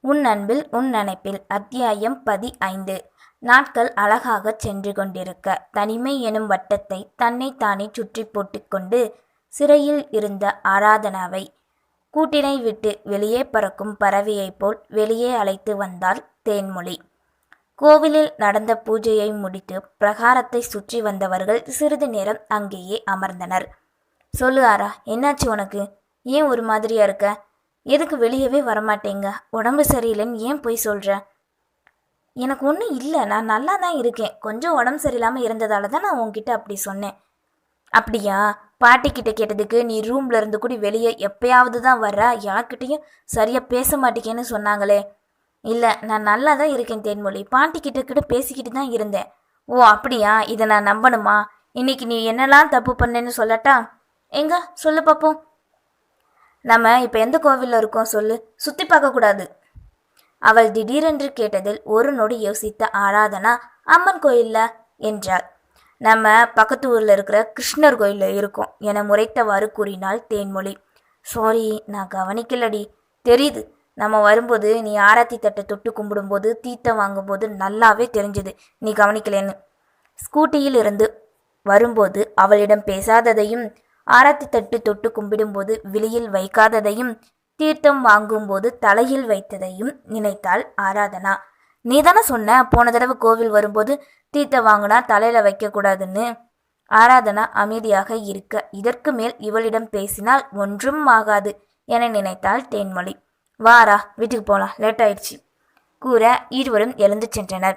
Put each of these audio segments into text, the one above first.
உன் அன்பில் உன் நினைப்பில். அத்தியாயம் பதி ஐந்து நாட்கள் அழகாகச் சென்று கொண்டிருக்க. தனிமை எனும் வட்டத்தை தன்னைத்தானே சுற்றி போட்டுக்கொண்டு சிறையில் இருந்த ஆராதனாவை கூட்டினை விட்டு வெளியே பறக்கும் பறவையைப் போல் வெளியே அழைத்து வந்தாள் தேன்மொழி. கோவிலில் நடந்த பூஜையை முடித்து பிரகாரத்தை சுற்றி வந்தவர்கள் சிறிது நேரம் அங்கேயே அமர்ந்தனர். சொல்லு ஆரா என்னாச்சு உனக்கு? ஏன் ஒரு மாதிரியா இருக்க? எதுக்கு வெளியவே வரமாட்டேங்க? உடம்பு சரியில்லைன்னு ஏன் போய் சொல்கிற எனக்கு ஒன்றும் இல்லை. நான் நல்லா தான் இருக்கேன். கொஞ்சம் உடம்பு சரியில்லாமல் இருந்ததால தான் நான் உன்கிட்ட அப்படி சொன்னேன். அப்படியா? பாட்டி கிட்ட கேட்டதுக்கு நீ ரூம்ல இருந்து கூட வெளியே எப்பயாவது தான் வர்ற? யார்கிட்டையும் சரியா பேச மாட்டேங்கன்னு சொன்னாங்களே. இல்லை நான் நல்லா தான் இருக்கேன் தேன்மொழி. பாட்டி கிட்ட கிட்ட பேசிக்கிட்டு தான் இருந்தேன். ஓ அப்படியா? இதை நான் நம்பணுமா? இன்னைக்கு நீ என்னெல்லாம் தப்பு பண்ணேன்னு சொல்லட்டா? எங்க? சொல்லு பார்ப்போம் நம்ம இப்போ எந்த கோவிலில் இருக்கோம் சொல்லு. சுற்றி பார்க்கக்கூடாது அவள் திடீரென்று கேட்டதில் ஒரு நொடி யோசித்த ஆராதனா அம்மன் கோயில்ல? என்றாள். நம்ம பக்கத்து ஊரில் இருக்கிற கிருஷ்ணர் கோயிலில் இருக்கோம் என முறைத்தவாறு கூறினாள் தேன்மொழி. சாரி நான் கவனிக்கலடி. தெரியுது. நம்ம வரும்போது நீ ஆராத்தி தட்டை தொட்டு கும்பிடும்போது தீர்த்தம் வாங்கும்போது நல்லாவே தெரிஞ்சது. நீ கவனிக்கலன்னு. ஸ்கூட்டியில் இருந்து வரும்போது அவளிடம் பேசாததையும் ஆரத்தி தட்டு தொட்டு கும்பிடும்போது விழியில் வைக்காததையும் தீர்த்தம் வாங்கும்போது தலையில் வைத்ததையும் நினைத்தாள் ஆராதனா. நீ தானே சொன்ன போன தடவை கோவில் வரும்போது தீர்த்தம் வாங்கினா தலையில வைக்கக்கூடாதுன்னு? ஆராதனா அமைதியாக இருக்க இதற்கு மேல் இவளிடம் பேசினால் ஒன்றும் ஆகாது என நினைத்தாள் தேன்மொழி. வாரா வீட்டுக்கு போகலாம் லேட் ஆயிடுச்சு கூற இருவரும் எழுந்து சென்றனர்.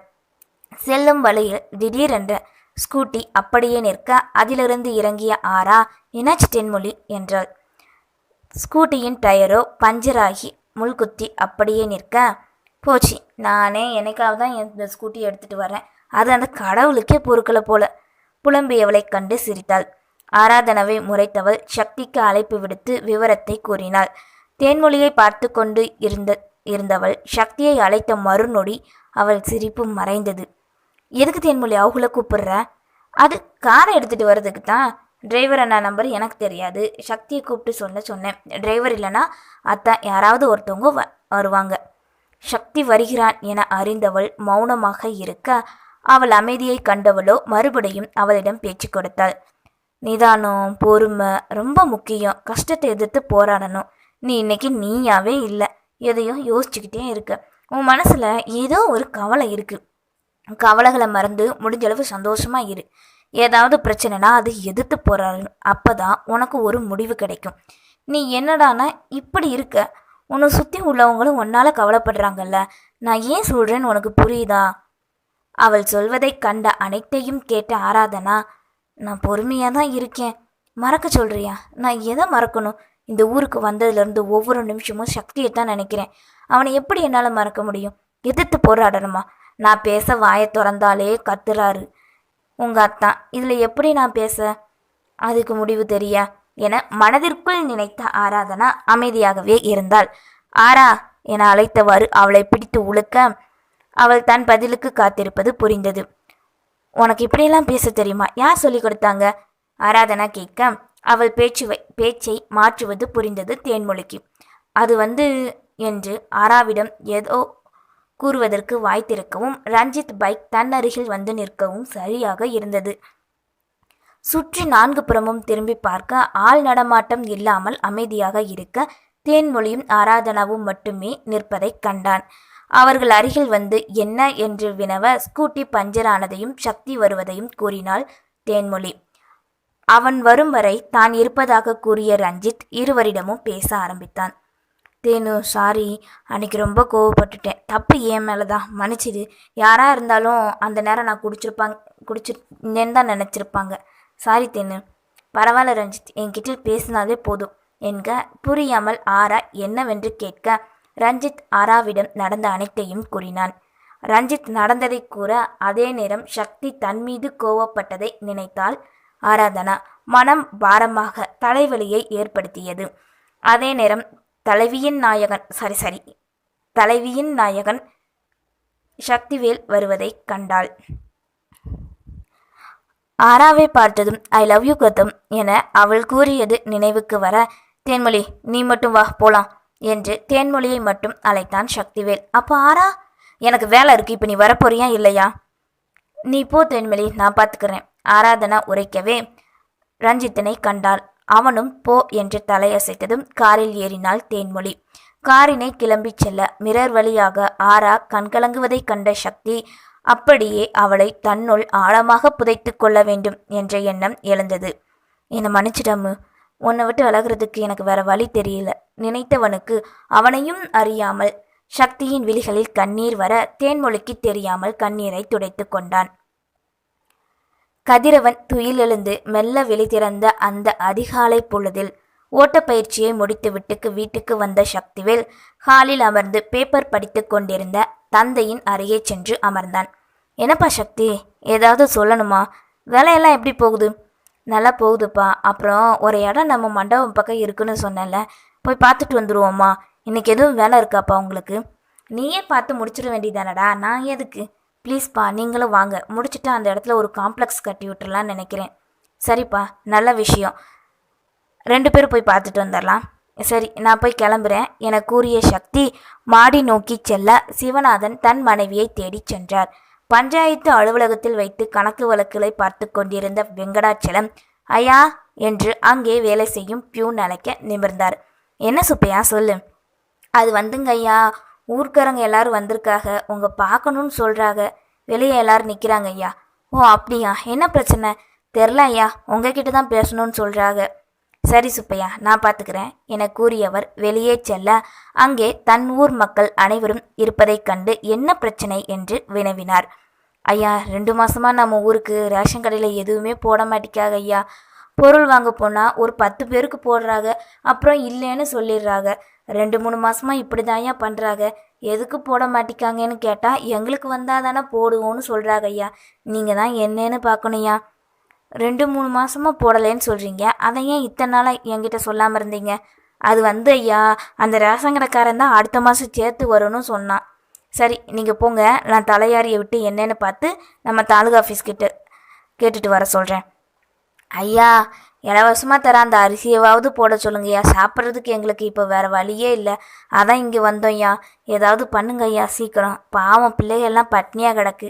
செல்லும் வழியில் திடீரென்ற ஸ்கூட்டி அப்படியே நிற்க அதிலிருந்து இறங்கிய ஆரா இனச் தென்மொழி என்றாள். ஸ்கூட்டியின் டயரோ பஞ்சராகி முள்குத்தி அப்படியே நிற்க போச்சு நானே எனக்காக தான் இந்த ஸ்கூட்டி எடுத்துட்டு வரேன். அது அந்த கடவுளுக்கே பொறுக்கலை போல. புலம்பியவளைக் கண்டு சிரித்தாள். ஆராதனவை முறைத்தவள் சக்திக்கு அழைப்பு விடுத்து விவரத்தை கூறினாள். தேன்மொழியை பார்த்து கொண்டு இருந்த இருந்தவள் சக்தியை அழைத்த மறுநொடி அவள் சிரிப்பு மறைந்தது. எதுக்கு தேன்மொழி அவங்கள கூப்பிடுற? அது காரை எடுத்துட்டு வர்றதுக்கு தான் டிரைவர் அண்ணா நம்பர் எனக்கு தெரியாது. சக்தியை கூப்பிட்டு சொல்ல சொன்னேன். டிரைவர் இல்லைன்னா அத்தான் யாராவது ஒருத்தவங்க வ வருவாங்க. சக்தி வருகிறான் என அறிந்தவள் மௌனமாக இருக்க அவள் அமைதியை கண்டவளோ மறுபடியும் அவளிடம் பேச்சு கொடுத்தாள். நிதானம் பொறுமை ரொம்ப முக்கியம். கஷ்டத்தை எதிர்த்து போராடணும். நீ இன்னைக்கு நீயாவே இல்லை. எதையும் யோசிச்சுக்கிட்டே இருக்க. உன் மனசுல ஏதோ ஒரு கவலை இருக்குது கவலைகளை மறந்து முடிஞ்ச அளவு இரு. ஏதாவது பிரச்சனைனா அது எதிர்த்து போராடணும் அப்பதான் உனக்கு ஒரு முடிவு கிடைக்கும். நீ என்னடானா இப்படி இருக்க. உன்னை சுற்றி உள்ளவங்களும் உன்னால் கவலைப்படுறாங்கல்ல. நான் ஏன் சொல்கிறேன்னு உனக்கு புரியுதா? அவள் சொல்வதை கண்ட அனைத்தையும் கேட்ட ஆராதனா நான் பொறுமையாக தான் இருக்கேன். மறக்க சொல்கிறியா நான் எதை மறக்கணும்? இந்த ஊருக்கு வந்ததுலேருந்து ஒவ்வொரு நிமிஷமும் சக்தியை தான் நினைக்கிறேன். அவனை எப்படி என்னால் மறக்க முடியும்? எதிர்த்து போராடணுமா? நான் பேச வாயை திறந்தாலே கத்துறாரு. உங்க அத்தான் இதில் எப்படி நான் பேச? அதுக்கு முடிவு தெரியா? என மனதிற்குள் நினைத்த ஆராதனா அமைதியாகவே இருந்தாள். ஆரா என அழைத்தவாறு அவளை பிடித்து உழுக்க அவள் தன் பதிலுக்கு காத்திருப்பது புரிந்தது. உனக்கு இப்படியெல்லாம் பேச தெரியுமா? யார் சொல்லி கொடுத்தாங்க? ஆராதனா கேட்க அவள் பேச்சு வை பேச்சை மாற்றுவது புரிந்தது தேன்மொழிக்கு. அது வந்து என்று ஆராவிடம் ஏதோ கூறுவதற்கு வாய் திறக்கவும் ரஞ்சித் பைக் தன்னருகில் வந்து நிற்கவும் சரியாக இருந்தது. சுற்றி நான்கு புறமும் திரும்பி பார்க்க ஆள் நடமாட்டம் இல்லாமல் அமைதியாக இருக்க தேன்மொழியும் ஆராதனாவும் மட்டுமே நிற்பதைக் கண்டான். அவர்கள் அருகில் வந்து என்ன என்று வினவ ஸ்கூட்டி பஞ்சர் ஆனதையும் சக்தி வருவதையும் கூறினாள் தேன்மொழி அவன் வரும் வரை தான் இருப்பதாக கூறிய ரஞ்சித் இருவரிடமும் பேச ஆரம்பித்தான். தேனு சாரி அன்னைக்கு ரொம்ப கோவப்பட்டுட்டேன். தப்பு ஏன் மேலே தான் மன்னிச்சிடு. யாராக இருந்தாலும் அந்த நேரம் நான் குடிச்சிருப்பாங்க குடிச்சிருந்தேன்னு தான் நினச்சிருப்பாங்க. சாரி தேனு. பரவாயில்ல ரஞ்சித். என்கிட்ட பேசினாலே போதும். என்க புரியாமல் ஆரா என்னவென்று கேட்க ரஞ்சித் ஆராவிடம் நடந்த அனைத்தையும் கூறினான். ரஞ்சித் நடந்ததை கூற அதே நேரம் சக்தி தன் மீது கோவப்பட்டதை நினைத்தால் ஆராதனா. மனம் பாரமாக தலைவலியை ஏற்படுத்தியது. அதே நேரம் தலைவியின் நாயகன் சரி சரி தலைவியின் நாயகன் சக்திவேல் வருவதைக் கண்டாள். ஆராவை பார்த்ததும் ஐ லவ் யூ கதம் என அவள் கூறியது நினைவுக்கு வர தேன்மொழி நீ மட்டும் வா போலாம் என்று தேன்மொழியை மட்டும் அழைத்தான் சக்திவேல். அப்போ ஆரா எனக்கு வேலை இருக்கு இப்போ நீ வரப்போறியா இல்லையா? நீ போ தேன்மொழி நான் பார்த்துக்கிறேன் ஆராதனா உரைக்கவே ரஞ்சித்தனை கண்டாள். அவனும் போ என்று தலையசைத்ததும் காரில் ஏறினாள் தேன்மொழி. காரினை கிளம்பிச் செல்ல மிரர் வழியாக ஆரா கண்கலங்குவதைக் கண்ட சக்தி அப்படியே அவளை தன்னுள் ஆழமாக புதைத்து கொள்ள வேண்டும் என்ற எண்ணம் எழுந்தது. என்னை மன்னிச்சிடம்மு உன்னை விட்டு அழகிறதுக்கு எனக்கு வேற வழி தெரியல. நினைத்தவனுக்கு அவனையும் அறியாமல் சக்தியின் விழிகளில் கண்ணீர் வர தேன்மொழிக்கு தெரியாமல் கண்ணீரை துடைத்து கொண்டான். கதிரவன் துயிலெழுந்து மெல்ல வெளித்திறந்த அந்த அதிகாலை பொழுதில் ஓட்டப்பயிற்சியை முடித்துவிட்டுக்கு வீட்டுக்கு வந்த சக்திவேல் ஹாலில் அமர்ந்து பேப்பர் படித்து கொண்டிருந்த தந்தையின் அருகே சென்று அமர்ந்தான். என்னப்பா சக்தி ஏதாவது சொல்லணுமா? வேலையெல்லாம் எப்படி போகுது? நல்லா போகுதுப்பா. அப்புறம் ஒரு இடம் நம்ம மண்டபம் பக்கம் இருக்குன்னு சொன்னேன்ல. போய் பார்த்துட்டு வந்துடுவோம்மா இன்னைக்கு எதுவும் வேலை இருக்காப்பா உங்களுக்கு? நீயே பார்த்து முடிச்சிட வேண்டியதானடா. நான் எதுக்கு? ப்ளீஸ்ப்பா நீங்களும் வாங்க. முடிச்சுட்டு அந்த இடத்துல ஒரு காம்ப்ளெக்ஸ் கட்டி விட்டுறலான்னு நினைக்கிறேன். சரிப்பா நல்ல விஷயம். ரெண்டு பேரும் போய் பார்த்துட்டு வந்துடலாம். சரி நான் போய் கிளம்புறேன். என கூறிய சக்தி மாடி நோக்கி செல்ல சிவநாதன் தன் மனைவியை தேடிச் சென்றார். பஞ்சாயத்து அலுவலகத்தில் வைத்து கணக்கு வழக்குகளை பார்த்து கொண்டிருந்த வெங்கடாச்சலம் ஐயா என்று அங்கே வேலை செய்யும் பியூன் அழைக்க நிமிர்ந்தார். என்ன சுப்பையா சொல்லு. அது வந்துங்க ஐயா ஊர்க்காரங்க எல்லாரும் வந்திருக்காக உங்க பார்க்கணும்னு சொல்றாங்க வெளியே எல்லாரும் நிற்கிறாங்க ஐயா. ஓ அப்படியா? என்ன பிரச்சனை? தெரில ஐயா. உங்ககிட்ட தான் பேசணும்னு சொல்றாங்க சரி சுப்பையா நான் பார்த்துக்கிறேன் என கூறியவர் வெளியே செல்ல அங்கே தன் ஊர் மக்கள் அனைவரும் இருப்பதைக் கண்டு என்ன பிரச்சனை என்று வினவினார். ஐயா ரெண்டு மாசமா நம்ம ஊருக்கு ரேஷன் கடையில் எதுவுமே போட மாட்டேக்காக ஐயா. பொருள் வாங்க போனால் ஒரு பத்து பேருக்கு போடுறாங்க அப்புறம் இல்லைன்னு சொல்லிடுறாங்க ரெண்டு மூணு மாசமா இப்படி தான்யா பண்ணுறாங்க எதுக்கு போட மாட்டிக்காங்கன்னு கேட்டால் எங்களுக்கு வந்தால் தானே போடுவோன்னு சொல்கிறாங்க ஐயா நீங்கள் தான் என்னன்னு பார்க்கணும்யா ரெண்டு மூணு மாசமா போடலைன்னு சொல்கிறீங்க அதை ஏன் இத்தனை நாளாக என்கிட்ட சொல்லாமல் இருந்தீங்க? அது வந்து ஐயா அந்த ரேஷன் கடைக்காரன் தான் அடுத்த மாதம் சேர்த்து வரும்னு சொன்னான். சரி நீங்கள் போங்க. நான் தலையாரியை விட்டு என்னன்னு பார்த்து நம்ம தாலுகா ஆஃபீஸ் கிட்ட கேட்டுட்டு வர சொல்கிறேன் ஐயா இலவசமாக தர அந்த அரிசியவாவது போட சொல்லுங்கய்யா. சாப்பிட்றதுக்கு எங்களுக்கு இப்போ வேறு வழியே இல்லை. அதான் இங்கே வந்தோம்யா. ஏதாவது பண்ணுங்க ஐயா சீக்கிரம். பாவம் பிள்ளைகள்லாம் பட்னியாக கிடக்கு.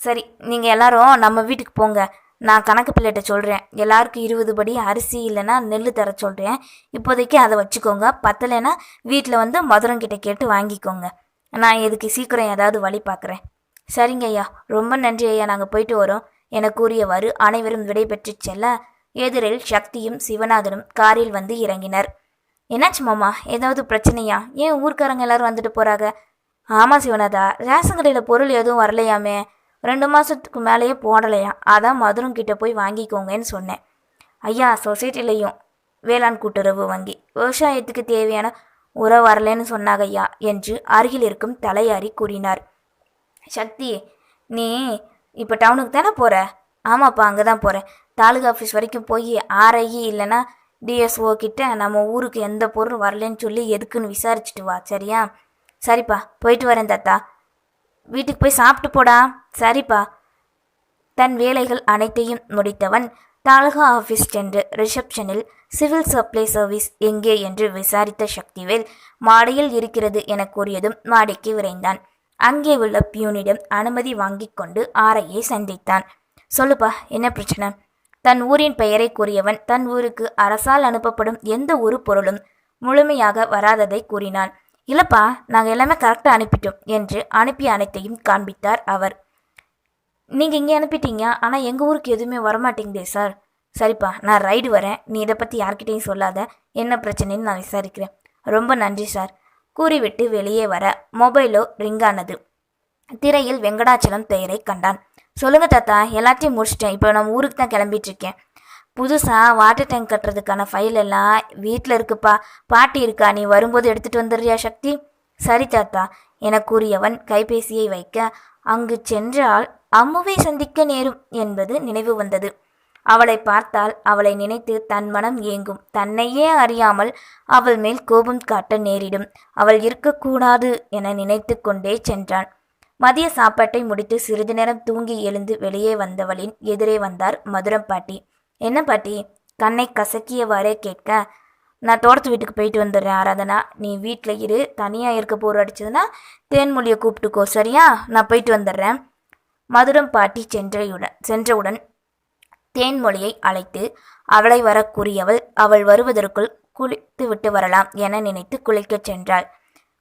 சரி நீங்கள் எல்லாரும் நம்ம வீட்டுக்கு போங்க. நான் கணக்கு பிள்ளைகிட்ட சொல்கிறேன் எல்லாருக்கும் இருபது படி அரிசி இல்லைன்னா நெல் தர சொல்கிறேன் இப்போதைக்கு அதை வச்சுக்கோங்க. பத்தலைன்னா வீட்டில் வந்து மதுரங்கிட்ட கேட்டு வாங்கிக்கோங்க. நான் இதுக்கு சீக்கிரம் ஏதாவது வழி பார்க்குறேன் சரிங்க ஐயா ரொம்ப நன்றி ஐயா நாங்கள் போயிட்டு வரோம். என கூறியவாறு அனைவரும் விடைபெற்று செல்ல எதிரில் சக்தியும் சிவநாதனும் காரில் வந்து இறங்கினர். என்னாச்சு மாமா? ஏதாவது பிரச்சனையா? ஏன் ஊர்க்காரங்க எல்லாரும் வந்துட்டு போறாங்க? ஆமாம் சிவநாதா ரேஷன் கடையில் பொருள் எதுவும் வரலையாமே. ரெண்டு மாதத்துக்கு மேலேயே போடலையா? அதான் மதுரம் கிட்ட போய் வாங்கிக்கோங்கன்னு சொன்னேன். ஐயா சொசைட்டிலையும் வேளாண் கூட்டுறவு வங்கி. விவசாயத்துக்கு தேவையான உரம் வரலைன்னு சொன்னாங்க ஐயா என்று அருகில் இருக்கும் தலையாரி கூறினார். சக்தி நீ இப்போ டவுனுக்கு தானே போகிற ஆமாப்பா அங்கே தான் போகிறேன் தாலுகா ஆஃபீஸ் வரைக்கும் போய் ஆர்ஐஇ இல்லைன்னா டிஎஸ்ஓ கிட்ட நம்ம ஊருக்கு எந்த பொருள் வரலன்னு சொல்லி எதுக்குன்னு விசாரிச்சுட்டு வா சரியா? சரிப்பா போயிட்டு வரேன் தாத்தா. வீட்டுக்கு போய் சாப்பிட்டு போடா. சரிப்பா. தன் வேலைகள் அனைத்தையும் முடித்தவன் தாலுகா ஆஃபீஸ் சென்று ரிசப்ஷனில் சிவில் சப்ளை சர்வீஸ் எங்கே என்று விசாரித்த சக்திவேல் மாடியில் இருக்கிறது என கூறியதும் மாடிக்கு விரைந்தான். அங்கே உள்ள பியூனிடம் அனுமதி வாங்கிக் கொண்டு ஆரையை சந்தித்தான். சொல்லுப்பா என்ன பிரச்சனை? தன் ஊரின் பெயரை கூறியவன் தன் ஊருக்கு அரசால் அனுப்பப்படும் எந்த ஒரு பொருளும் முழுமையாக வராததை கூறினான். இல்லப்பா நாங்கள் எல்லாமே கரெக்டாக அனுப்பிட்டோம் என்று அனுப்பிய அனைத்தையும் காண்பித்தார் அவர். நீங்கள் இங்கே அனுப்பிட்டீங்க ஆனால் எங்கள் ஊருக்கு எதுவுமே வரமாட்டேங்குதே சார். சரிப்பா நான் ரைடு வரேன். நீ இதை பற்றி யார்கிட்டையும் சொல்லாத. என்ன பிரச்சனைன்னு நான் விசாரிக்கிறேன். ரொம்ப நன்றி சார். கூறிவிட்டு வெளியே வர மொபைலோ ரிங்கானது திரையில் வெங்கடாச்சலம் பெயரை கண்டான். சொல்லுங்கள் தாத்தா எல்லாத்தையும் முடிச்சிட்டேன். இப்போ நம்ம ஊருக்கு தான் கிளம்பிட்டுருக்கேன். புதுசாக வாட்டர் டேங்க் கட்டுறதுக்கான ஃபைல் எல்லாம் வீட்டில் இருக்குப்பா. பாட்டி இருக்கா நீ வரும்போது எடுத்துகிட்டு வந்துடுறியா சக்தி? சரி தாத்தா என கூறியவன் கைபேசியை வைக்க அங்கு சென்றால் அம்முவை சந்திக்க நேரும் என்பது நினைவு வந்தது. அவளை பார்த்தால் அவளை நினைத்து தன் மனம் ஏங்கும். தன்னையே அறியாமல் அவள் மேல் கோபம் காட்ட நேரிடும். அவள் இருக்கக்கூடாது என நினைத்து கொண்டே சென்றான். மதிய சாப்பாட்டை முடித்து சிறிது நேரம் தூங்கி எழுந்து வெளியே வந்தவளின் எதிரே வந்தார் மதுரம் பாட்டி. என்ன பாட்டி? கண்ணை கசக்கியவாறே கேட்க நான் தோட்டத்து வீட்டுக்கு போயிட்டு வந்துடுறேன் ஆராதனா. நீ வீட்டில் இரு. தனியாக இருக்க போர் அடிச்சதுன்னா தேன்மொழியை கூப்பிட்டுக்கோ சரியா? நான் போயிட்டு வந்துடுறேன். மதுரம் பாட்டி சென்றையுடன் சென்றவுடன் தேன்மொழியை அழைத்து அவளை வர கூறியவள் அவள் வருவதற்குள் குளித்து விட்டு வரலாம் என நினைத்து குளிக்கச் சென்றாள்.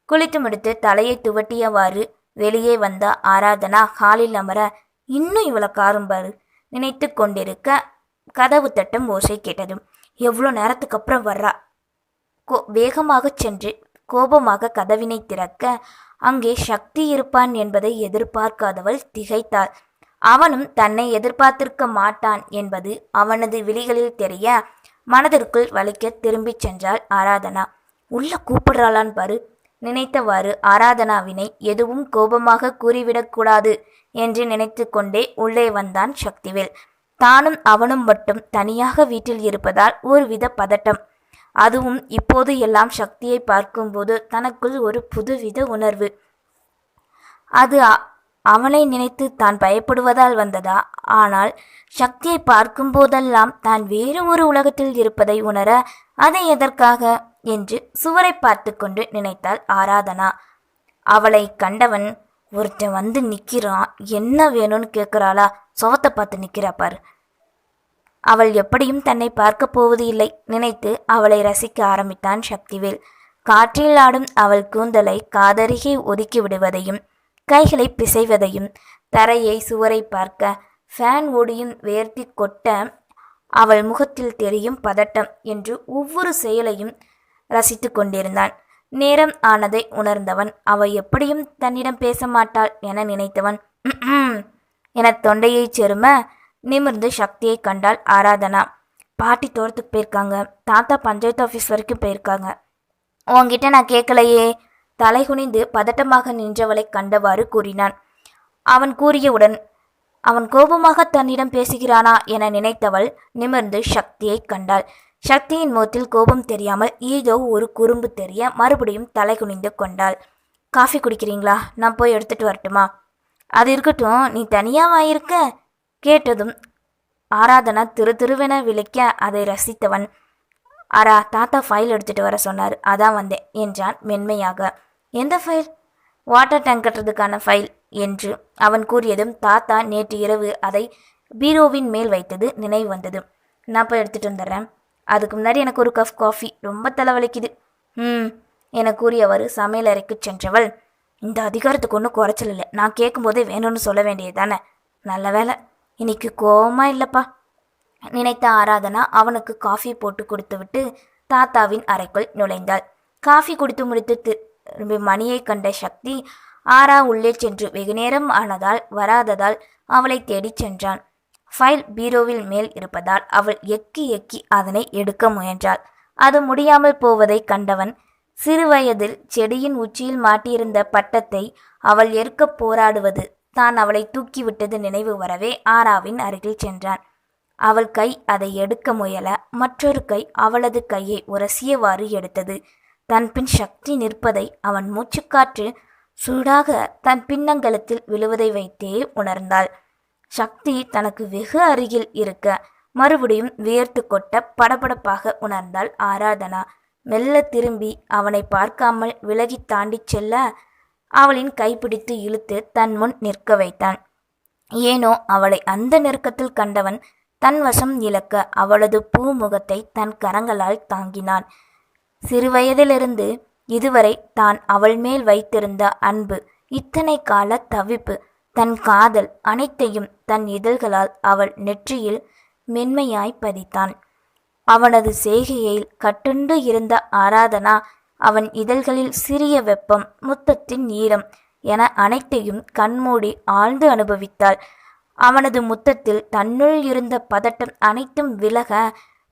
குளித்து முடித்து தலையை துவட்டியவாறு வெளியே வந்த ஆராதனா ஹாலில் அமர இன்னும் இவ்வளோ காரும் பாரு நினைத்து கொண்டிருக்க கதவு தட்டும் ஓசை கேட்டதும் எவ்வளோ நேரத்துக்கு அப்புறம் வர்றா? கோ வேகமாகச் சென்று கோபமாக கதவினை திறக்க அங்கே சக்தி இருப்பான் என்பதை எதிர்பார்க்காதவள் திகைத்தாள். அவனும் தன்னை எதிர்பார்த்திருக்க மாட்டான் என்பது அவனது விழிகளில் தெரிய மனதிற்குள் வலிக்க திரும்பிச் சென்றாள் ஆராதனா. உள்ள கூப்பிடுறாளான் பாரு நினைத்தவாறு ஆராதனாவினை எதுவும் கோபமாக கூறிவிடக்கூடாது என்று நினைத்து கொண்டே உள்ளே வந்தான் சக்திவேல். தானும் அவனும் மட்டும் தனியாக வீட்டில் இருப்பதால் ஒருவித பதட்டம். அதுவும் இப்போது எல்லாம் சக்தியை பார்க்கும்போது தனக்குள் ஒரு புதுவித உணர்வு. அது அவனை நினைத்து தான் பயப்படுவதால் வந்ததா? ஆனால் சக்தியை பார்க்கும் போதெல்லாம் தான் வேறு ஒரு உலகத்தில் இருப்பதை உணர அதை எதற்காக? என்று சுவரை பார்த்து கொண்டு நினைத்தாள் ஆராதனா. அவளை கண்டவன் ஒருத்தன் வந்து நிக்கிறான் என்ன வேணும்னு கேட்குறாளா சோத்தை பார்த்து நிற்கிறா பாரு. அவள் எப்படியும் தன்னை பார்க்க போவது இல்லை. நினைத்து அவளை ரசிக்க ஆரம்பித்தான் சக்திவேல். காற்றில் ஆடும் அவள் கூந்தலை காதருகே ஒதுக்கி விடுவதையும் கைகளை பிசைவதையும் தரையை சுவரை பார்க்க ஃபேன் ஓடியும் வேர்த்தி கொட்ட அவள் முகத்தில் தெரியும் பதட்டம் என்று ஒவ்வொரு செயலையும் ரசித்து கொண்டிருந்தான். நேரம் ஆனதை உணர்ந்தவன் அவள் எப்படியும் தன்னிடம் பேச மாட்டாள் என நினைத்தவன் என தொண்டையைச் செரும நிமிர்ந்து சக்தியை கண்டாள் ஆராதனா. பாட்டி தோட்டத்துக்கு போயிருக்காங்க. தாத்தா பஞ்சாயத்து ஆஃபீஸ் வரைக்கும் போயிருக்காங்க. உன்கிட்ட நான் கேட்கலையே தலைகுனிந்து பதட்டமாக நின்றவளை கண்டவாறு கூறினான். அவன் கூறியவுடன் அவன் கோபமாக தன்னிடம் பேசுகிறானா என நினைத்தவள் நிமிர்ந்து சக்தியை கண்டாள். சக்தியின் முகத்தில் கோபம் தெரியாமல் ஏதோ ஒரு குறும்பு தெரிய மறுபடியும் தலை குனிந்து கொண்டாள். காஃபி குடிக்கிறீங்களா? நான் போய் எடுத்துட்டு வரட்டுமா? அது இருக்கட்டும் நீ தனியாவா இருக்க கேட்டதும் ஆராதனா திரு திருவென விழிக்க அதை ரசித்தவன். அரா தாத்தா ஃபைல் எடுத்துட்டு வர சொன்னார். அதான் வந்தேன் என்றான் மென்மையாக. எந்த ஃபைல்? வாட்டர் டேங்க் கட்டுறதுக்கான ஃபைல் என்று அவன் கூறியதும் தாத்தா நேற்று இரவு அதை பீரோவின் மேல் வைத்தது நினைவு வந்தது. நான் போய் எடுத்துட்டு வந்துடுறேன். அதுக்கு முன்னாடி எனக்கு ஒரு கப் காஃபி ரொம்ப தலைவலிக்குது. ம் என கூறியவர் சமையல் அறைக்கு சென்றவள். இந்த அதிகாரத்துக்கு ஒன்றும் குறைச்சல் இல்லை. நான் கேட்கும்போதே வேணும்னு சொல்ல வேண்டியது தானே நல்ல வேலை இன்னைக்கு கோவமா இல்லைப்பா. நினைத்த ஆராதனா அவனுக்கு காஃபி போட்டு கொடுத்துவிட்டு தாத்தாவின் அறைக்குள் நுழைந்தாள். காஃபி குடித்து முடித்து மணியை கண்ட சக்தி ஆரா உள்ளே சென்று வெகுநேரம் ஆனதால் வராததால் அவளை தேடிச் சென்றான். ஃபைல் பீரோவில் மேல் இருப்பதால் அவள் எக்கி எக்கி அதனை எடுக்க முயன்றாள். அது முடியாமல் போவதைக் கண்டவன் சிறுவயதில் செடியின் உச்சியில் மாட்டியிருந்த பட்டத்தை அவள் ஏற்கப் போராடுவது தான் அவளை தூக்கிவிட்டது நினைவு வரவே ஆராவின் அருகில் சென்றான். அவள் கை அதை எடுக்க முயல மற்றொரு கை அவளது கையை உரசியவாறு எடுத்தது. தன்பின் சக்தி நிற்பதை அவன் மூச்சுக்காற்று சூடாக தன் பின்னங்கலத்தில் விழுவதை வைத்தே உணர்ந்தாள். சக்தி தனக்கு வெகு அருகில் இருக்க மறுபடியும் வியர்த்து கொட்ட படபடப்பாக உணர்ந்தாள் ஆராதனா. மெல்ல திரும்பி அவனை பார்க்காமல் விலகி தாண்டிச் செல்ல அவளின் கைப்பிடித்து இழுத்து தன் முன் நிற்க வைத்தான். ஏனோ அவளை அந்த நெருக்கத்தில் கண்டவன் தன் வசம் இழக்க அவளது பூமுகத்தை தன் கரங்களால் தாங்கினான். சிறுவயதிலிருந்து இதுவரை தான் அவள் மேல் வைத்திருந்த அன்பு இத்தனை கால தவிப்பு தன் காதல் அனைத்தையும் தன் இதழ்களால் அவள் நெற்றியில் மென்மையாய் பதித்தான். அவனது செய்கையில் கட்டுண்டு இருந்த ஆராதனா அவன் இதழ்களில் சிறிய வெப்பம் முத்தத்தின் ஈரம் என அனைத்தையும் கண்மூடி ஆழ்ந்து அனுபவித்தாள். அவனது முத்தத்தில் தன்னுள் இருந்த பதட்டம் அனைத்தும் விலக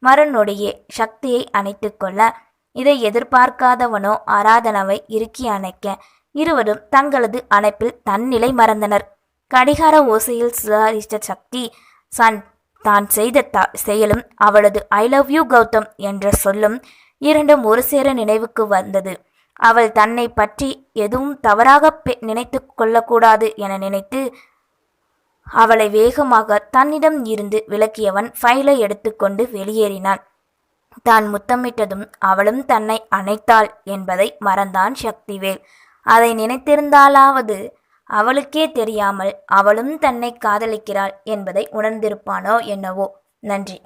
மறுநொடியே சக்தியை அணைத்துக்கொள்ள இதை எதிர்பார்க்காதவனோ ஆராதனாவை இறுக்கி அணைக்க. இருவரும் தங்களது அணைப்பில் தன்னிலை மறந்தனர். கடிகார ஓசையில் சுதாரித்த சக்தி சன் தான் செய்த த செயலும் அவளது ஐ லவ் யூ கௌதம் என்ற சொல்லும் இரண்டும் ஒரு சேர நினைவுக்கு வந்தது. அவள் தன்னை பற்றி எதுவும் தவறாக பெ- நினைத்து கொள்ளக்கூடாது என நினைத்து அவளை வேகமாக தன்னிடம் இருந்து விலக்கியவன் ஃபைலை எடுத்துக்கொண்டு வெளியேறினான். தான் முத்தமிட்டதும் அவளும் தன்னை அணைத்தாள் என்பதை மறந்தான் சக்திவேல். அதை நினைத்திருந்தாலாவது அவளுக்கே தெரியாமல் அவளும் தன்னை காதலிக்கிறாள் என்பதை உணர்ந்திருப்பானோ என்னவோ. நன்றி.